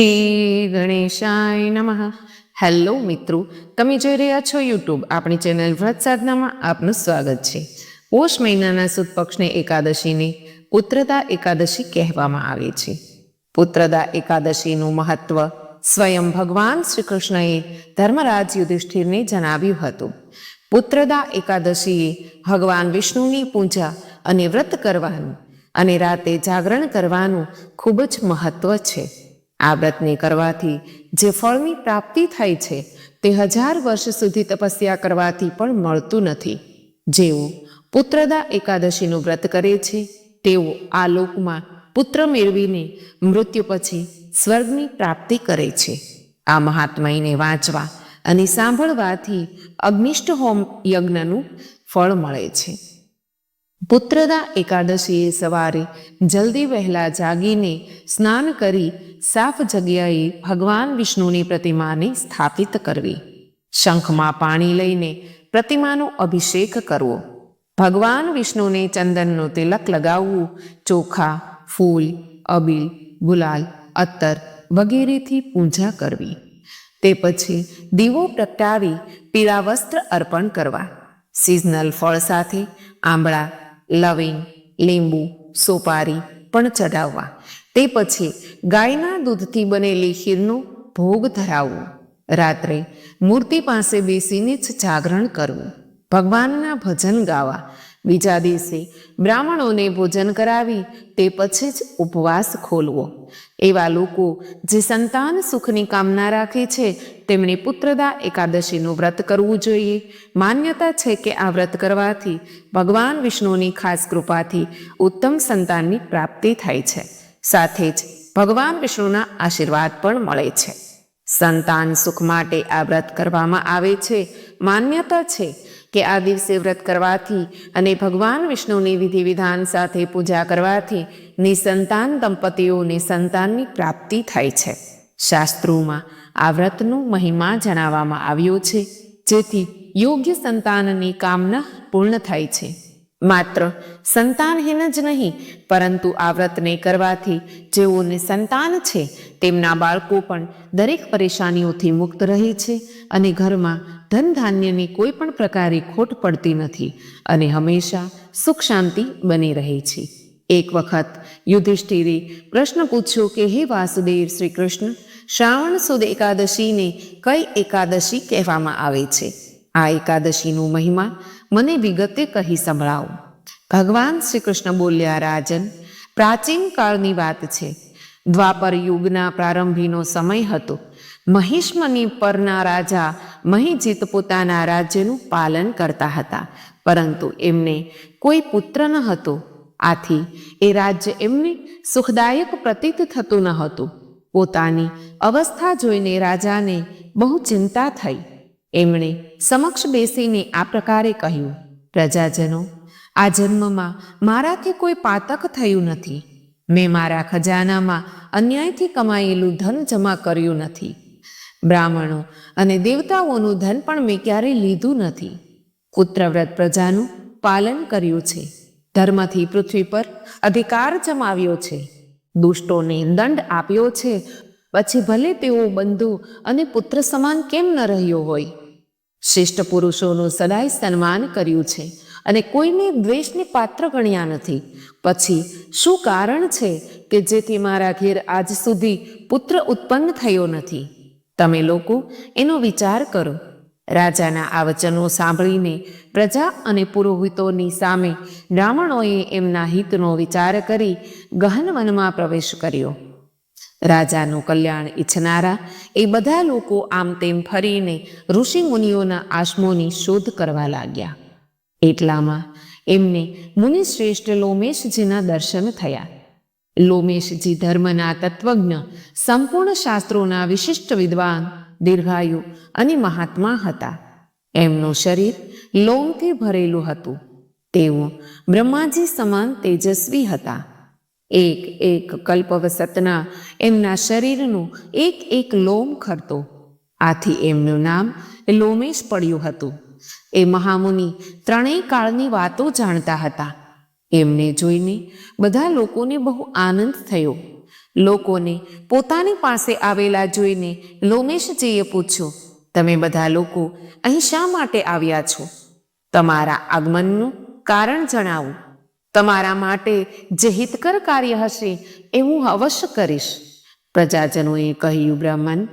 શ્રી ગણેશાય નમઃ. હેલો મિત્રો, તમે જોઈ રહ્યા છો યુટ્યુબ આપણી ચેનલ વ્રત સાધનામાં આપનું સ્વાગત છે. પોષ મહિનાના સુદ પક્ષને એકાદશીને પુત્રદા એકાદશી કહેવામાં આવે છે. પુત્રદા એકાદશીનું મહત્વ સ્વયં ભગવાન શ્રી કૃષ્ણએ ધર્મરાજ યુધિષ્ઠિરને જણાવ્યું હતું. પુત્રદા એકાદશીએ ભગવાન વિષ્ણુની પૂજા અને વ્રત કરવાનું અને રાતે જાગરણ કરવાનું ખૂબ જ મહત્વ છે. આ વ્રતને કરવાથી જે ફળની પ્રાપ્તિ થાય છે, તે હજાર વર્ષ સુધી તપસ્યા કરવાથી પણ મળતું નથી. જેઓ પુત્રદા એકાદશીનું વ્રત કરે છે, તેઓ આ લોકમાં પુત્ર મેળવીને મૃત્યુ પછી સ્વર્ગની પ્રાપ્તિ કરે છે. આ મહાત્માઈને વાંચવા અને સાંભળવાથી અગ્નિષ્ટ હોમ યજ્ઞનું ફળ મળે છે. પુત્રદા એકાદશીએ સવારે જલ્દી વહેલા જાગીને સ્નાન કરી સાફ જગ્યાએ ભગવાન વિષ્ણુની પ્રતિમાને સ્થાપિત કરવી. શંખમાં પાણી લઈને પ્રતિમાનો અભિષેક કરવો. ભગવાન વિષ્ણુને ચંદનનું તિલક લગાવવું, ચોખા, ફૂલ, અબીલ, ગુલાલ અત્તર વગેરેથી પૂજા કરવી. તે પછી દીવો પ્રગટાવી પીળા વસ્ત્ર અર્પણ કરવા. સિઝનલ ફળ સાથે આંબળા લવિંગ, લીંબુ, સોપારી પણ ચડાવવા તે પછી ગાયના દૂધથી બનેલી ખીરનો ભોગ ધરાવવું રાત્રે મૂર્તિ પાસે બેસીને જ જાગરણ કરવું. ભગવાનના ભજન ગાવા. બીજા દિવસે બ્રાહ્મણોને ભોજન કરાવી તે પછી જ ઉપવાસ ખોલવો. એવા લોકો જે સંતાન સુખની કામના રાખે છે તેમણે પુત્રદા એકાદશીનું વ્રત કરવું જોઈએ. માન્યતા છે કે આ વ્રત કરવાથી ભગવાન વિષ્ણુની ખાસ કૃપાથી ઉત્તમ સંતાનની પ્રાપ્તિ થાય છે. સાથે જ ભગવાન વિષ્ણુના આશીર્વાદ પણ મળે છે. સંતાન સુખ માટે આ વ્રત કરવામાં આવે છે. માન્યતા છે કે આ દિવસે વ્રત કરવાથી અને ભગવાન વિષ્ણુની વિધિ વિધાન સાથે પૂજા કરવાથી નિસંતાન દંપતીઓને સંતાનની પ્રાપ્તિ થાય છે. શાસ્ત્રોમાં આ વ્રતનું મહિમા જણાવવામાં આવ્યો છે, જેથી યોગ્ય સંતાનની કામના પૂર્ણ થાય છે. માત્ર સંતાનહીન જ નહીં, પરંતુ આ વ્રતને કરવાથી જેઓને સંતાન છે, તેમના બાળકો પણ દરેક પરેશાનીઓથી મુક્ત રહે છે અને ઘરમાં ધન ધાન્યની કોઈ પણ પ્રકારે ખોટ પડતી નથી અને હંમેશા સુખ શાંતિ બની રહે છે. એક વખત યુધિષ્ઠિરે પ્રશ્ન પૂછ્યો કે, હે વાસુદેવ શ્રી કૃષ્ણ શ્રાવણ સુદ એકાદશીને કઈ એકાદશી કહેવામાં આવે છે? આ એકાદશીનું મહિમા મને વિગતે કહી સંભળાવો. ભગવાન શ્રી કૃષ્ણ બોલ્યા, રાજન, પ્રાચીન કાળની વાત છે. દ્વાપર યુગના પ્રારંભીનો સમય હતો. મહિષ્મની પરના રાજા મહિજીત પોતાના રાજ્યનું પાલન કરતા હતા. પરંતુ એમને કોઈ પુત્ર ન હતો. આથી એ રાજ્ય એમને સુખદાયક પ્રતીત થતું ન હતું. પોતાની અવસ્થા જોઈને રાજાને બહુ ચિંતા થઈ. એમણે સમક્ષ બેસીને આ પ્રકારે કહ્યું, પ્રજાજનો, આ જન્મમાં મારાથી કોઈ પાતક થયું નથી. મેં મારા ખજાનામાં અન્યાયથી કમાયેલું ધન જમા કર્યું નથી. બ્રાહ્મણો અને દેવતાઓનું ધન પણ મેં ક્યારેય લીધું નથી. પુત્રવ્રત પ્રજાનું પાલન કર્યું છે. ધર્મથી પૃથ્વી પર અધિકાર જમાવ્યો છે. દુષ્ટોને દંડ આપ્યો છે. પછી ભલે તેઓ બંધુ અને પુત્ર સમાન કેમ ન રહ્યો હોય? શ્રેષ્ઠ પુરુષોનું સદાય સન્માન કર્યું છે અને કોઈને દ્વેષને પાત્ર ગણ્યા નથી. પછી શું કારણ છે કે જેથી મારા ઘેર આજ સુધી પુત્ર ઉત્પન્ન થયો નથી? તમે લોકો એનો વિચાર કરો. રાજાના આ વચનો સાંભળીને પ્રજા અને પુરોહિતોની સામે બ્રાહ્મણોએ એમના હિતનો વિચાર કરી ગહન વનમાં પ્રવેશ કર્યો. રાજાનું કલ્યાણ ઈચ્છનારા એ બધા લોકો આમ તેમ ફરીને ઋષિ મુનિઓના આશ્રમોની શોધ કરવા લાગ્યા. એટલામાં એમને મુનિશ્રેષ્ઠ લોમેશજીના દર્શન થયા. લોમેશજી ધર્મના તત્વજ્ઞ, સંપૂર્ણ શાસ્ત્રોના વિશિષ્ટ વિદ્વાન દીર્ઘાયુ અને મહાત્મા હતા. એમનું શરીર લોમથી ભરેલું હતું. તેઓ બ્રહ્માજી સમાન તેજસ્વી હતા. એક એક કલ્પવસતના એમના શરીરનું એક એક લોમ ખરતો. આથી એમનું નામ લોમેશ પડ્યું હતું. એ મહામુનિ ત્રણેય કાળની વાતો જાણતા હતા. એમને જોઈને બધા લોકોને બહુ આનંદ થયો. લોકોને પોતાની પાસે આવેલા જોઈને લોમેશજીએ પૂછ્યું, તમે બધા લોકો અહીં શા માટે આવ્યા છો? તમારા આગમનનું કારણ જણાવો. તમારા માટે જે હિતકર કાર્ય હશે એ હું અવશ્ય કરીશ. પ્રજાજનોએ કહ્યું, બ્રાહ્મણ,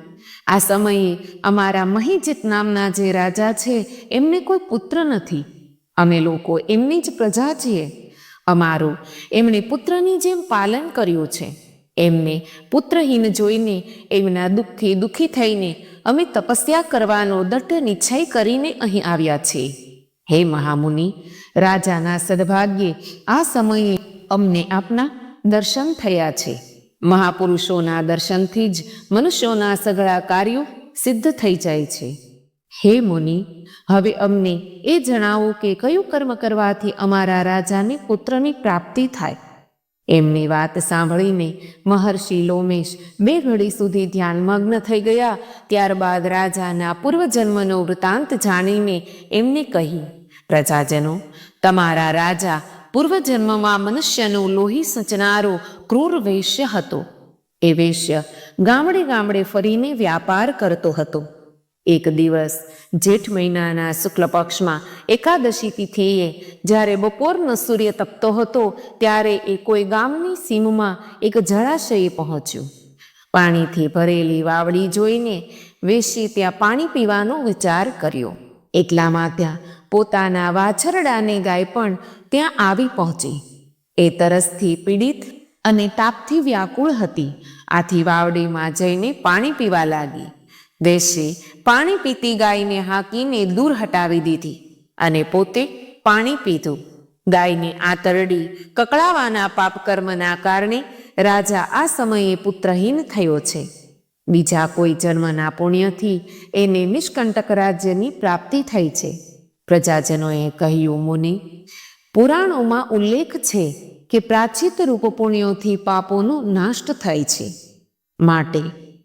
આ સમયે અમારા મહિજીત નામના જે રાજા છે, એમને કોઈ પુત્ર નથી. અમે લોકો એમની જ પ્રજા છીએ. અમારો, એમણે પુત્રની જેમ પાલન કર્યું છે. એમને પુત્રહીન જોઈને એમના દુઃખથી દુઃખી થઈને અમે તપસ્યા કરવાનો દટ્ટ નિશ્ચય કરીને અહીં આવ્યા છે. હે મહામુનિ, રાજાના સદભાગ્યે આ સમયે અમને આપના દર્શન થયા છે. મહાપુરુષોના દર્શનથી જ મનુષ્યોના સઘળા કાર્યો સિદ્ધ થઈ જાય છે. હે મુનિ, હવે અમને એ જણાવો કે કયું કર્મ કરવાથી અમારા રાજાને પુત્રની પ્રાપ્તિ થાય? એમની વાત સાંભળીને મહર્ષિ લોમેશ બે ઘડી સુધી ધ્યાનમગ્ન થઈ ગયા. ત્યારબાદ રાજાના પૂર્વજન્મનો વૃતાંત જાણીને એમને કહી, પ્રજાજનો, તમારા રાજા પૂર્વજન્મમાં મનુષ્યનું લોહી સચનારો ક્રૂર વૈશ્ય હતો. એ વૈશ્ય ગામડે ગામડે ફરીને વ્યાપાર કરતો હતો. એક દિવસ જેઠ મહિનાના શુક્લ પક્ષમાં એકાદશી તિથિએ જ્યારે બપોરનો સૂર્ય તપતો હતો ત્યારે એ કોઈ ગામની સીમમાં એક જળાશયે પહોંચ્યું. પાણીથી ભરેલી વાવડી જોઈને વેશી ત્યાં પાણી પીવાનો વિચાર કર્યો. એકલામાં ત્યાં પોતાના વાછરડાને ગાય પણ ત્યાં આવી પહોંચી. એ તરસથી પીડિત અને તાપથી વ્યાકુળ હતી. આથી વાવડીમાં જઈને પાણી પીવા લાગી. વેશી પાણી પીતી ગાયને હાંકીને દૂર હટાવી દીધી અને પોતે પાણી પીધું. ગાયને આતરડી કકળાવાના પાપકર્મના કારણે રાજા આ સમયે પુત્રહીન થયો છે. બીજા કોઈ જન્મના પુણ્યથી એને નિષ્કંટક રાજ્યની પ્રાપ્તિ થઈ છે. પ્રજાજનોએ કહ્યું, મુનિ, પુરાણોમાં ઉલ્લેખ છે કે પ્રાચિત રૂપ પુણ્યોથી પાપોનો નાશ થાય છે. માટે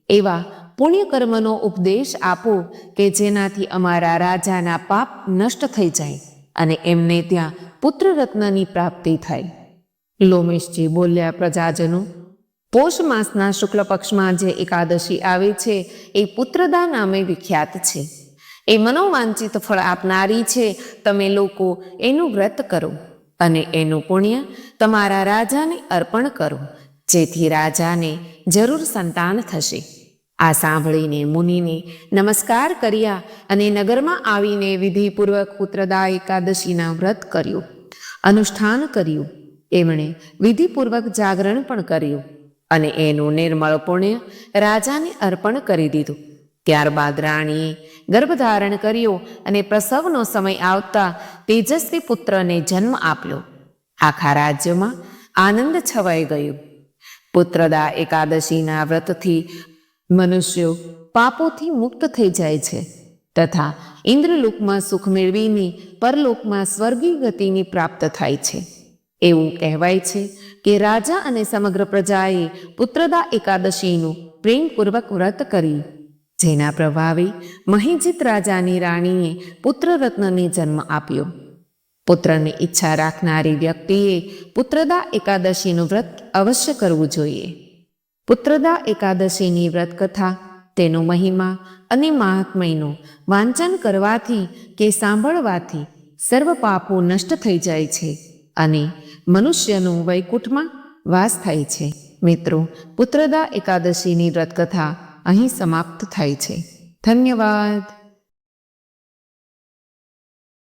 એવા પુણ્યકર્મનો ઉપદેશ આપો કે જેનાથી અમારા રાજાના પાપ નષ્ટ થઈ જાય અને એમને ત્યાં પુત્ર રત્નની પ્રાપ્તિ થાય. લોમેશજી બોલ્યા, પ્રજાજનો, પોષ માસના શુક્લ પક્ષમાં જે એકાદશી આવે છે, એ પુત્રદા નામે વિખ્યાત છે. એ મનોવાંચિત ફળ આપનારી છે. તમે લોકો એનું વ્રત કરો અને એનું પુણ્ય તમારા રાજાને અર્પણ કરો, જેથી રાજાને જરૂર સંતાન થશે. આ સાંભળીને મુનિને નમસ્કાર કર્યા અને નગરમાં આવીને વિધિપૂર્વક પુત્રદા એકાદશીના વ્રત કર્યું, અનુષ્ઠાન કર્યું. એમણે વિધિપૂર્વક જાગરણ પણ કર્યું અને એનું નિર્મળ પુણ્ય રાજાને અર્પણ કરી દીધું. ત્યારબાદ રાણીએ ગર્ભધારણ કર્યો અને પ્રસવનો સમય આવતા તેજસ્વી પુત્રને જન્મ આપ્યો. આખા રાજ્યમાં આનંદ છવાઈ ગયો. પુત્રદા એકાદશીના વ્રતથી મનુષ્યો પાપોથી મુક્ત થઈ જાય છે. તથા ઇન્દ્રલોકમાં સુખ મેળવીને પરલોકમાં સ્વર્ગીય ગતિની પ્રાપ્ત થાય છે. એવું કહેવાય છે કે રાજા અને સમગ્ર પ્રજાએ પુત્રદા એકાદશીનું પ્રેમપૂર્વક વ્રત કર્યું. જેના પ્રભાવે મહિજીત રાજાની રાણીએ પુત્રરત્નને જન્મ આપ્યો. પુત્રની ઈચ્છા રાખનારી વ્યક્તિએ પુત્રદા એકાદશીનું વ્રત અવશ્ય કરવું જોઈએ. પુત્રદા એકાદશીની વ્રતકથા, તેનો મહિમા અને મહાત્મયનું વાંચન કરવાથી કે સાંભળવાથી સર્વ પાપો નષ્ટ થઈ જાય છે અને મનુષ્યનું વૈકુંઠમાં વાસ થાય છે. મિત્રો, પુત્રદા એકાદશીની વ્રતકથા અહીં સમાપ્ત થાય છે. ધન્યવાદ.